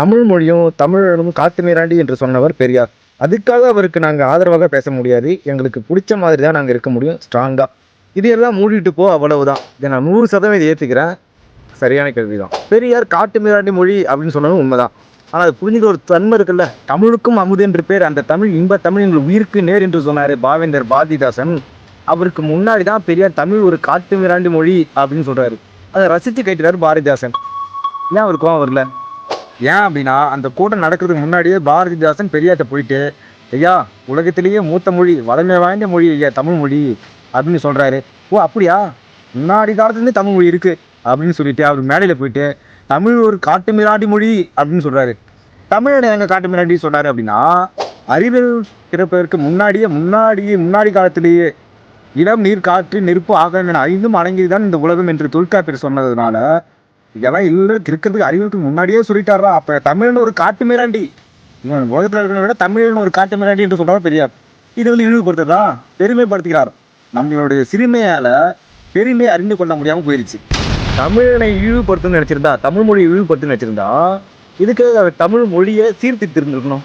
தமிழ் மொழியும் தமிழனும் காத்து மீராண்டி என்று சொன்னவர் பெரியார். அதுக்காக அவருக்கு நாங்கள் ஆதரவாக பேச முடியாது. எங்களுக்கு பிடிச்ச மாதிரி தான் நாங்கள் இருக்க முடியும். ஸ்ட்ராங்காக இதையெல்லாம் மூடிட்டு போ அவ்வளவுதான். இதை நான் நூறு சதவீதம் ஏற்றுக்கிறேன் சரியான கேள்வி தான் பெரியார் காட்டு மீராண்டி மொழி அப்படின்னு சொன்னதும் உண்மைதான். ஆனால் அது புரிஞ்சுக்கிற ஒரு தன்மை இருக்குல்ல. தமிழுக்கும் அமுது என்று பேர். அந்த தமிழ் இன்ப தமிழ் எங்கள் உயிருக்கு நேர் என்று சொன்னார் பாவேந்தர் பாரதிதாசன். அவருக்கு முன்னாடி தான் பெரியார் தமிழ் ஒரு காட்டு மிராண்டி மொழி அப்படின்னு சொல்கிறாரு அதை ரசித்து கேட்டுறாரு பாரதிதாசன். ஏன் அவருக்கும் கோவம் வரல? ஏன் அப்படின்னா அந்த கூட்டம் நடக்கிறதுக்கு முன்னாடியே பாரதிதாசன் பெரியார்ட்ட போயிட்டு ஐயா உலகத்திலேயே மூத்த மொழி வளமை வாய்ந்த மொழி ஐயா தமிழ் மொழி அப்படின்னு சொல்கிறாரு ஓ அப்படியா? முன்னாடி காலத்துலேருந்து தமிழ் மொழி இருக்குது அப்படின்னு சொல்லிட்டு அவர் மேடையில் போயிட்டு தமிழ் ஒரு காட்டு மிராண்டி மொழி அப்படின்னு சொல்கிறாரு தமிழ் எங்கள் காட்டு மிராண்டி சொல்கிறாரு அப்படின்னா அறிவியல் பிறப்பதற்கு முன்னாடியே முன்னாடியே முன்னாடி காலத்திலேயே இடம் நீர் காற்று நெருப்பு ஆகணும் என ஐந்தும் தான் இந்த உலகம் என்று தொல்காப்பியர் சொன்னதுனால இதெல்லாம் இல்லை இருக்கிறதுக்கு அறிவுக்கு முன்னாடியே சொல்லிட்டாரா அப்ப தமிழ்னு ஒரு காட்டு மிராண்டி. இவன் உலகத்தில் இருக்கிறத விட தமிழ்னு ஒரு காட்டு மிராண்டி என்று சொல்றாரு பெரியார். இது வந்து இழிவுபடுத்துறதா? பெருமைப்படுத்துகிறார்? நம்மளுடைய சிறுமையால பெருமையை அறிந்து கொள்ள முடியாம போயிருச்சு. தமிழனை இழிவுபடுத்தணும்னு நினைச்சிருந்தா தமிழ் மொழியை இழிவுபடுத்தணும்னு நினைச்சிருந்தா இதுக்கு தமிழ் மொழியை சீர்திருத்திருந்திருக்கணும்.